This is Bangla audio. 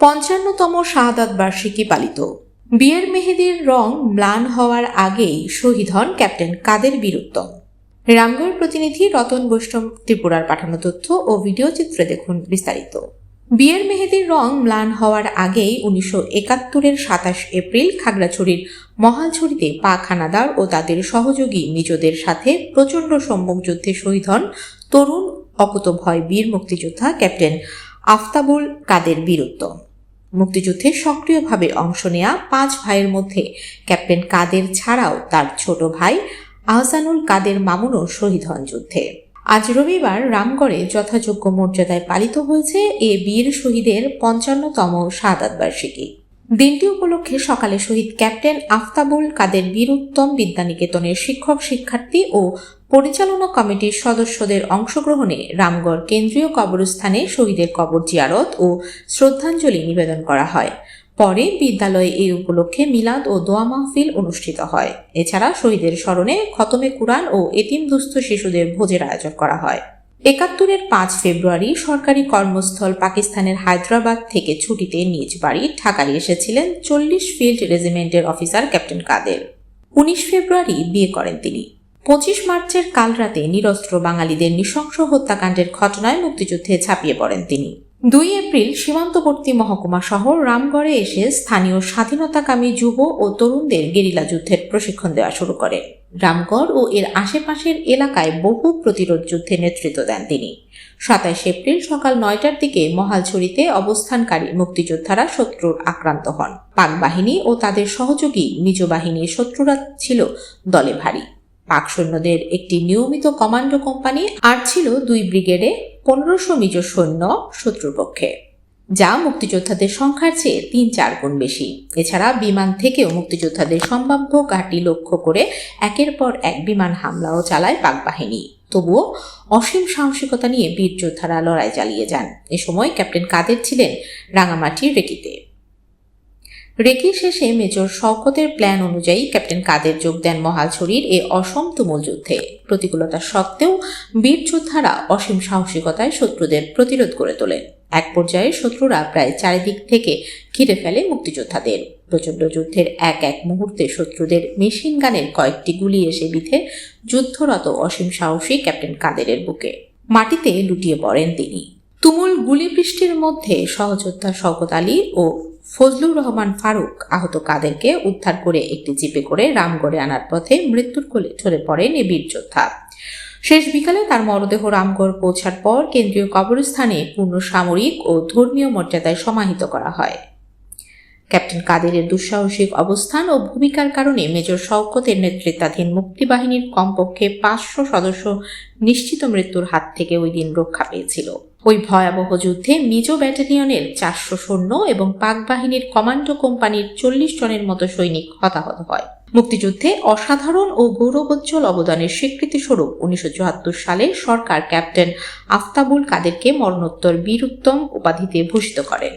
পঞ্চান্নতম শাহাদাত বার্ষিকী পালিত। বিয়ের মেহেদির রং ম্লান হওয়ার আগেই শহীদ হন ক্যাপ্টেন কাদের বীরুত্তম। রামগড় প্রতিনিধি রতন বৈষ্ণব ত্রিপুরার পাঠানো তথ্য ও ভিডিও চিত্রে দেখুন বিস্তারিত। বিয়ের মেহেদির রং ম্লান হওয়ার আগেই উনিশশো একাত্তরের সাতাশ এপ্রিল খাগড়াছড়ির মহালছড়িতে পাক হানাদার ও তাদের সহযোগী নিজদের সাথে প্রচণ্ড সম্মুখ যুদ্ধে শহীদ হন তরুণ অকুতভয় বীর মুক্তিযোদ্ধা ক্যাপ্টেন আফতাবুল কাদের বীরুত্তম। মুক্তিযুদ্ধে সক্রিয়ভাবে অংশ নেয়া পাঁচ ভাইয়ের মধ্যে ক্যাপ্টেন কাদের ছাড়াও তার ছোট ভাই আহসানুল কাদের মামুনও শহীদ হন যুদ্ধে। আজ রবিবার রামগড়ে যথাযোগ্য মর্যাদায় পালিত হয়েছে এ বীর শহীদের পঞ্চান্নতম শাহাদাত বার্ষিকী দিনটি উপলক্ষে সকালে শহীদ ক্যাপ্টেন আফতাবুল কাদের বীরুত্তম বিদ্যানিকেতনের শিক্ষক, শিক্ষার্থী ও পরিচালনা কমিটির সদস্যদের অংশগ্রহণে রামগড় কেন্দ্রীয় কবরস্থানে শহীদের কবর জিয়ারত ও শ্রদ্ধাঞ্জলি নিবেদন করা হয়। পরে বিদ্যালয়ে এই উপলক্ষে মিলাদ ও দোয়া মাহফিল অনুষ্ঠিত হয়। এছাড়া শহীদের স্মরণে খতমে কুরআন ও এতিম দুস্থ শিশুদের ভোজের আয়োজন করা হয়। একাত্তরের পাঁচ ফেব্রুয়ারি সরকারি কর্মস্থল পাকিস্তানের হায়দ্রাবাদ থেকে ছুটিতে নিজ বাড়ি ঢাকায় এসেছিলেন চল্লিশ ফিল্ড রেজিমেন্টের অফিসার ক্যাপ্টেন কাদের। উনিশ ফেব্রুয়ারি বিয়ে করেন তিনি। পঁচিশ মার্চের কাল রাতে নিরস্ত্র বাঙালিদের নৃশংস হত্যাকাণ্ডের ঘটনায় মুক্তিযুদ্ধে ঝাঁপিয়ে পড়েন তিনি। দুই এপ্রিল সীমান্তবর্তী মহকুমা শহর রামগড়ে এসে স্থানীয় স্বাধীনতাকামী যুব ও তরুণদের গেরিলা যুদ্ধের প্রশিক্ষণ দেওয়া শুরু করেন। রামগড় ও এর আশেপাশের এলাকায় বহু প্রতিরোধ যুদ্ধে নেতৃত্ব দেন তিনি। সাতাইশ এপ্রিল সকাল নয়টার দিকে মহালছড়িতে অবস্থানকারী মুক্তিযোদ্ধারা শত্রুর আক্রান্ত হন। পাক বাহিনী ও তাদের সহযোগী নিজ বাহিনীর শত্রুরা ছিল দলে ভারী। পাক সৈন্যদের একটি নিয়মিত কমান্ডো কোম্পানি আর ছিল দুই ব্রিগেডে পনেরোশো মিজ সৈন্য শত্রুর পক্ষে, যা মুক্তিযোদ্ধাদের সংখ্যার চেয়ে তিন চার গুণ বেশি। এছাড়া বিমান থেকেও মুক্তিযোদ্ধাদের সম্ভাব্য ঘাঁটি লক্ষ্য করে একের পর এক বিমান হামলাও চালায় পাক বাহিনী তবুও অসীম সাহসিকতা নিয়ে বীর যোদ্ধারা লড়াই চালিয়ে যান। এ সময় ক্যাপ্টেন কাদের ছিলেন রাঙামাটির রেকিতে। রেকি শেষে মেজর শওকতের প্ল্যান অনুযায়ী ক্যাপ্টেন কাদের যোগ দেন মহালছড়ির এ অসম তুমুল যুদ্ধে। প্রতিকূলতা সত্ত্বেও বীর যোদ্ধারা অসীম সাহসিকতায় শত্রুদের প্রতিরোধ করে তোলেন। এক পর্যায়ে শত্রুরা প্রায় চারিদিক থেকে ঘিরে ফেলে মুক্তিযোদ্ধাদের। প্রচণ্ড যুদ্ধের এক এক মুহূর্তে শত্রুদের মেশিন গানের কয়েকটি গুলি এসে বিধে যুদ্ধরত অসীম সাহসী ক্যাপ্টেন কাদেরের বুকে। মাটিতে লুটিয়ে পড়েন তিনি। তুমুল গুলিবৃষ্টির মধ্যে সহযোদ্ধা শওকত আলী ও ফজলুর রহমান ফারুক আহত কাদেরকে উদ্ধার করে একটি জিপে করে রামগড়ে আনার পথে মৃত্যুর কোলে ঝরে পড়েন এ বীর যোদ্ধা। শেষ বিকালে তার মরদেহ রামগড় পৌঁছার পর কেন্দ্রীয় কবরস্থানে পূর্ণ সামরিক ও ধর্মীয় মর্যাদায় সমাহিত করা হয়। ক্যাপ্টেন কাদেরের দুঃসাহসিক অবস্থান ও ভূমিকার কারণে মেজর শওকতের নেতৃত্বাধীন মুক্তিবাহিনীর কমপক্ষে পাঁচশো সদস্য নিশ্চিত মৃত্যুর হাত থেকে ওই দিন রক্ষা পেয়েছিল। ওই ভয়াবহ যুদ্ধে মিজো ব্যাটালিয়নের চারশো সৈন্য এবং পাক বাহিনীর কমান্ডো কোম্পানির চল্লিশ জনের মতো সৈনিক হতাহত হয়। মুক্তিযুদ্ধে অসাধারণ ও গৌরবোজ্জ্বল অবদানের স্বীকৃতিস্বরূপ উনিশশো চুয়াত্তর সালে সরকার ক্যাপ্টেন আফতাবুল কাদেরকে মরণোত্তর বীরুত্তম উপাধিতে ভূষিত করেন।